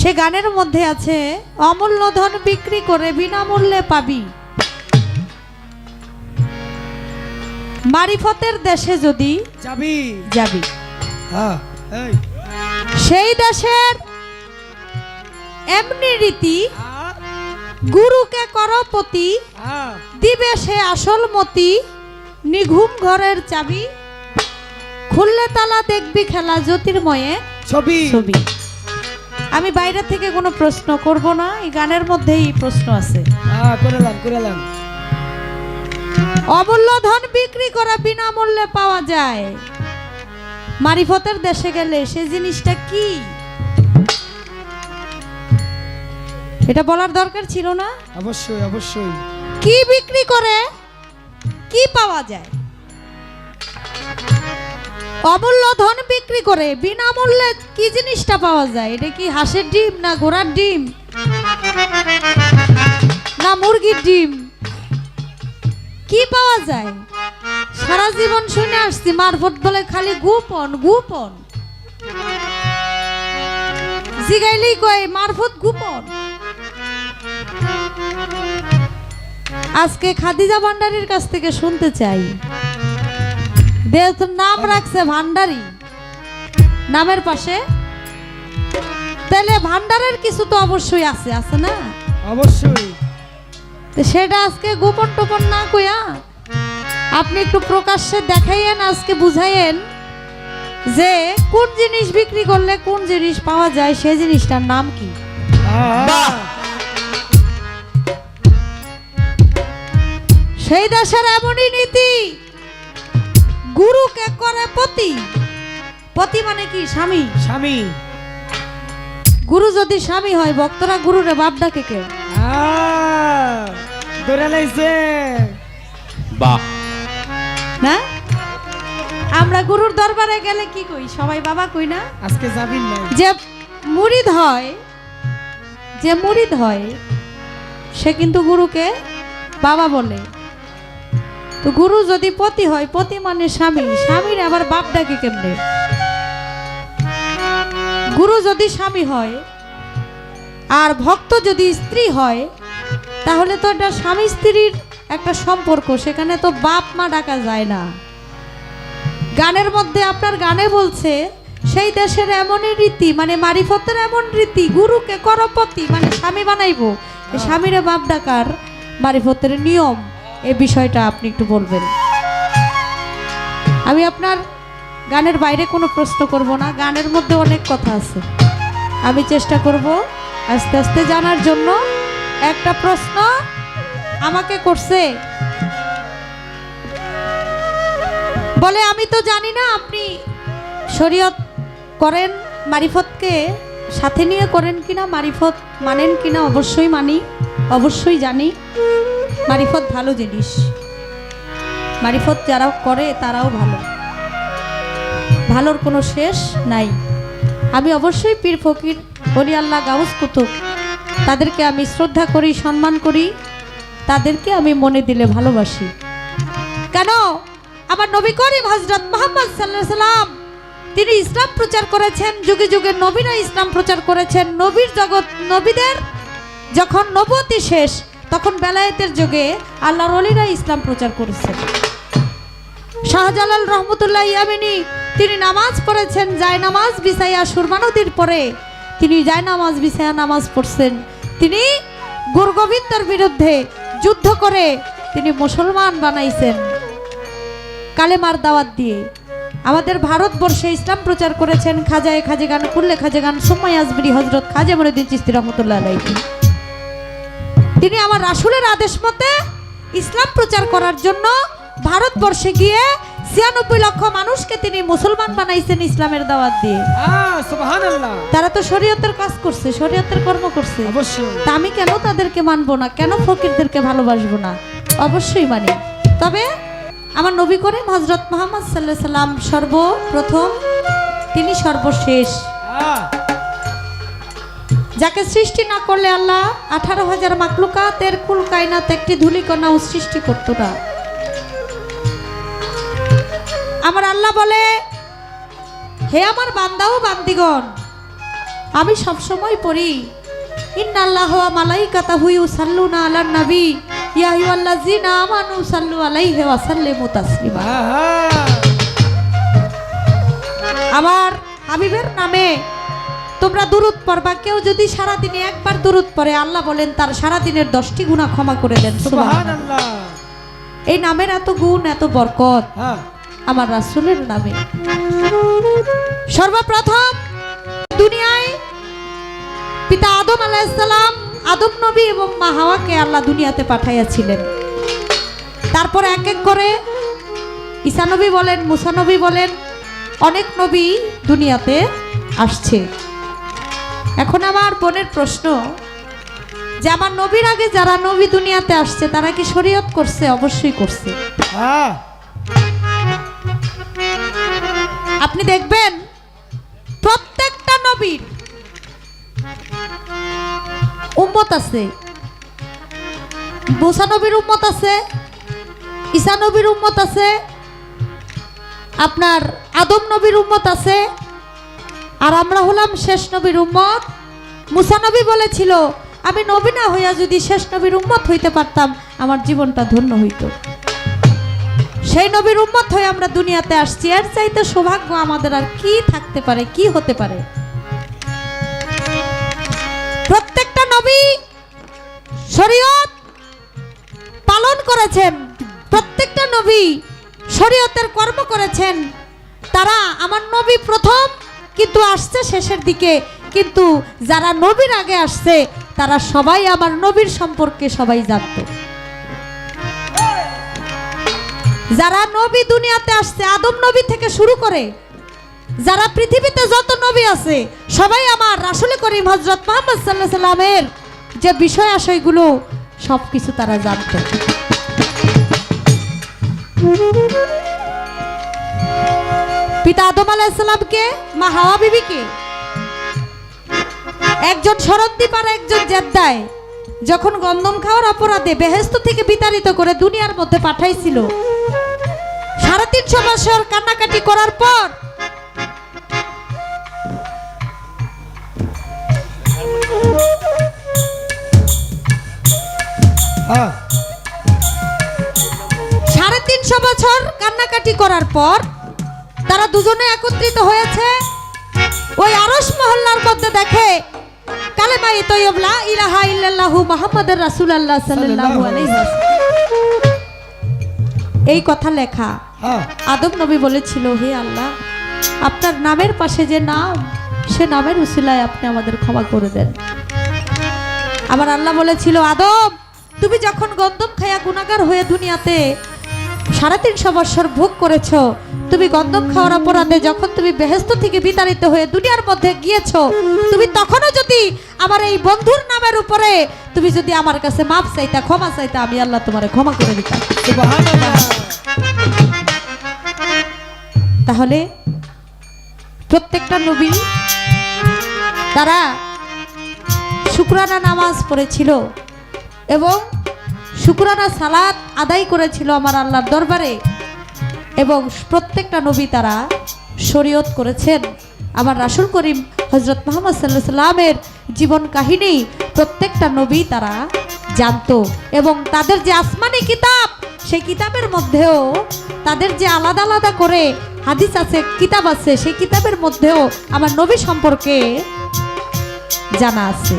সে গানের মধ্যে আছে অমূল্য ধন বিক্রি করে বিনামূল্যে পাবি। মারিফতের দেশে যদি যাবি? যাবি। হ্যাঁ সেই দেশের এমনি রীতি গুরুকে করপতি দিবে সে আসল মতি নিঘুম ঘরের চাবি। খুললে তালা দেখবি খেলা জ্যোতির্ময়ে ছবি। ছবি। আমি বাইরে থেকে কোনো প্রশ্ন করব না এই গানের মধ্যেই প্রশ্ন আছে। হ্যাঁ অমূল্য ধন বিক্রি করা বিনামূল্যে পাওয়া যায়। মারিফতের দেশে গেলে সে জিনিসটা কি? এটা বলার দরকার ছিল না? অবশ্যই অবশ্যই। কি বিক্রি করে? কি পাওয়া যায়? অমূল্য ধন বিক্রি করে, বিনামূল্যে কি জিনিসটা পাওয়া যায়? এটা কি হাঁসের ডিম না ঘোড়ার ডিম? না মুরগির ডিম? কি পাওয়া যায়? সারা জীবন শুনে আসছি মারফত বলে খালি গোপন গোপন। জিগাইলেই কয় মারফত গোপন। আজকে খাদিজা ভান্ডারির কাছ থেকে শুনতে চাই। দেহ নাম রাখছে ভান্ডারি। নামের পাশে। তাহলে ভান্ডারের কিছু তো অবশ্যই আছে আছে না? অবশ্যই। সেটা আজকে গোপন টোপন না কইয়া আপনি একটু প্রকাশ্যে দেখাইয়েন আজকে বুঝাইয়েন যে কোন জিনিস বিক্রি করলে কোন জিনিস পাওয়া যায় সেই জিনিসটার নাম কি? সেই দেশের এমনই নীতি। গুরুকে করে পতি। পতি মানে কি? স্বামী। স্বামী। গুরু যদি স্বামী হয় ভক্তরা গুরুরে বাপ ডাকে কে? আহ, ধরে লাইছে। বাহ। না? আমরা গুরুর দরবারে গেলে কি কই? সবাই বাবা কই না? আজকে যাবি না। যে মুরিদ হয় যে মুরিদ হয় সে কিন্তু গুরুকে বাবা বলে। তো গুরু যদি পতি হয়, পতি মানে স্বামী। স্বামীর আবার বাপ ডাকে কেমনে? গুরু যদি স্বামী হয় আর ভক্ত যদি স্ত্রী হয়, তাহলে তো এটা স্বামী স্ত্রীর একটা সম্পর্ক, সেখানে তো বাপ মা ডাকা যায় না। গানের মধ্যে আপনার গানে বলছে, সেই দেশের এমনই রীতি মানে মারিফতের এমন রীতি, গুরুকে করপতি মানে স্বামী বানাইবো। স্বামীরে বাপ ডাকার মারিফতের নিয়ম। এই বিষয়টা আপনি একটু বলবেন। আমি আপনার গানের বাইরে কোনো প্রশ্ন করব না, গানের মধ্যে অনেক কথা আছে। আমি চেষ্টা করব আস্তে আস্তে জানার জন্য একটা প্রশ্ন আমাকে করছে। বলে, আমি তো জানি না আপনি শরীয়ত করেন, মারিফতকে সাথে নিয়ে করেন কিনা, মারিফত মানেন কিনা অবশ্যই মানি, অবশ্যই জানি। মারিফত ভালো জিনিস। মারিফত যারা করে, তারাও ভালো। ভালোর কোনো শেষ নাই। আমি অবশ্যই পীর ফকির বলি আল্লাহ গাউস কুতুব। তাদেরকে আমি শ্রদ্ধা করি, সম্মান করি। তাদেরকে আমি মনে দিলে ভালোবাসি। কেন? আমার নবী করিম হজরত মোহাম্মদ সাল্লাম, তিনি ইসলাম প্রচার করেছেন, যুগে যুগে নবীরা ইসলাম প্রচার করেছেন। নবীর জগৎ নবীদের, যখন নবতী শেষ তখন বেলায়েতের যুগে আল্লাহর অলিরা ইসলাম প্রচার করেছেন। শাহজালাল রহমতুল্লাহ ইয়ামিনী, তিনি নামাজ পড়েছেন যায় নামাজ বিছাইয়া সুরমা নদীর পরে। তিনি যায় নামাজ বিছাইয়া নামাজ পড়ছেন। তিনি গুরু গোবিন্দর বিরুদ্ধে যুদ্ধ করে তিনি মুসলমান বানাইছেন। কালেমার দাওয়াত দিয়ে। আমাদের ভারতবর্ষে ইসলাম প্রচার করেছেন খাজায় খাজে গান কুল্লে খাজে গান সময় আজমিরি হজরত খাজে মনুদ্দিন চিস্তি রহমতুল্লাহ আলাইহি। তিনি আমার রাসুলের আদেশ মতে ইসলাম প্রচার করার জন্য ভারতবর্ষে গিয়ে ছিয়ানব্বই লক্ষ মানুষকে তিনি মুসলমান বানাইছেন ইসলামের দাওয়াত দিয়ে। তারা তো শরীয়তের কাজ করছে শরীয়তের কর্ম করছে। অবশ্যই। তা আমি কেন তাদেরকে মানবো না? কেন ফকিরদেরকে ভালোবাসবো না? অবশ্যই মানি। তবে আমার নবী করিম হজরত মোহাম্মদ সাল্লাহ সাল্লাম সর্বপ্রথম তিনি সর্বশেষ। যাকে সৃষ্টি না করলে আল্লাহ আঠারো হাজার মাকলুকাতের কুল কায়নাত একটি ধুলিকণাও সৃষ্টি করতো না। আমার আল্লাহ বলে হে আমার বান্দাও বান্দিগণ আমি সব সময় পড়ি ইন্নাল্লাহ ওয়া মালাইকাতাহু ইউসাল্লুনা আলান নবী ইয়া আইয়ুহাল্লাযীনা আমানু সাল্লু আলাইহি ওয়া সাল্লিমু তাসলিমা। আহা! আমার হাবিবের নামে তোমরা দুরুদ পড়বা। কেউ যদি সারা দিনে একবার দুরুদ পড়ে আল্লাহ বলেন তার সারা দিনের দশটি গুণা ক্ষমা করে দেন। এই নামের এত গুণ এত বরকত। হ্যাঁ। আমার রাসূলের নামে। সর্বপ্রথম দুনিয়ায় পিতা আদম আলাইসালাম আদম নবী এবং মা হাওয়াকে আল্লাহ দুনিয়াতে পাঠাইয়াছিলেন। তারপর এক এক করে ঈসা নবী বলেন মুসানবী বলেন অনেক নবী দুনিয়াতে আসছে। এখন আমার বোনের প্রশ্ন যে আমার নবীর আগে যারা নবী দুনিয়াতে আসছে তারা কি শরীয়ত করছে? অবশ্যই করছে। হ্যাঁ। আপনি দেখবেন প্রত্যেকটা নবীর উম্মত আছে। মুসা নবীর উম্মত আছে ঈসা নবীর উম্মত আছে আপনার আদম নবীর উম্মত আছে আর আমরা হলাম শেষ নবীর উম্মত। মুসানবী বলেছিল, আমি নবী না হইয়া যদি শেষ নবীর উম্মত হইতে পারতাম, আমার জীবনটা ধন্য হইতো। সেই নবীর উম্মত হয়ে আমরা দুনিয়াতে আসছি। এর চাইতে সৌভাগ্য আমাদের আর কি থাকতে পারে, কি হতে পারে? প্রত্যেকটা নবী শরীয়ত পালন করেছেন। প্রত্যেকটা নবী শরীয়তের কর্ম করেছেন। তারা আমার নবী প্রথম কিন্তু আসছে শেষের দিকে। কিন্তু যারা নবীর আগে আসছে, তারা সবাই আমার নবীর সম্পর্কে সবাই জানতো। যারা নবী দুনিয়াতে আসছে, আদম নবী থেকে শুরু করে, যারা পৃথিবীতে যত নবী আছে, সবাই আমার রাসুল করিম হজরত মোহাম্মদ সাল্লাহ সাল্লামের যে বিষয় আশয়গুলো সব কিছু তারা জানত। পিতা আদম আলাহিসাল্লামকে মা হাওয়া বিবিকে একজন সরদ্দীপ আর একজন জেদ্দায়, যখন গন্ধম খাওয়ার অপরাধে বেহেস্ত থেকে বিতাড়িত করে দুনিয়ার মধ্যে পাঠাইছিল। সাড়ে তিনশো বছর কান্নাকাটি করার পর সাড়ে তিনশো বছর কান্নাকাটি করার পর তারা দুজনে একত্রিত হয়েছে। ওই আরস মহল্লার মধ্যে দেখে কালেমাই তৈয়বলা ইলাহা ইল্লাল্লাহু মুহাম্মাদুর রাসূলুল্লাহ সাল্লাল্লাহু আলাইহি এই কথা লেখা। হ্যাঁ। আদম নবী বলেছিল হে আল্লাহ আপনার নামের পাশে যে নাম সে নামের উসিলায় আপনি আমাদের ক্ষমা করে দেন। আমার আল্লাহ বলেছিল আদম তুমি যখন গন্দম খায়া গুণাগার হয়ে দুনিয়াতে সাড়ে তিনশো বৎসর ভোগ করেছ। তুমি গন্দম খাওয়ার অপরাধে যখন তুমি বেহেস্ত থেকে বিতাড়িত হয়ে দুনিয়ার মধ্যে গিয়েছ, তুমি তখনও যদি আমার এই বন্ধুর নামের উপরে তুমি যদি আমার কাছে মাপ চাইতা, ক্ষমা চাইতা, আমি আল্লাহ তোমার ক্ষমা করে দিতাম। তাহলে প্রত্যেকটা নবী তারা শুক্রানা নামাজ পড়েছিল এবং শুক্রানা সালাত আদায় করেছিল আমার আল্লাহর দরবারে। এবং প্রত্যেকটা নবী তারা শরীয়ত করেছেন। আমার রাসুল করিম হজরত মোহাম্মদ সাল্লাহ সাল্লামের জীবন কাহিনী প্রত্যেকটা নবী তারা জানতো। এবং তাদের যে আসমানি কিতাব, সেই কিতাবের মধ্যেও তাদের যে আলাদা আলাদা করে হাদিস আছে, কিতাব আছে, সেই কিতাবের মধ্যেও আমার নবী সম্পর্কে জানা আছে।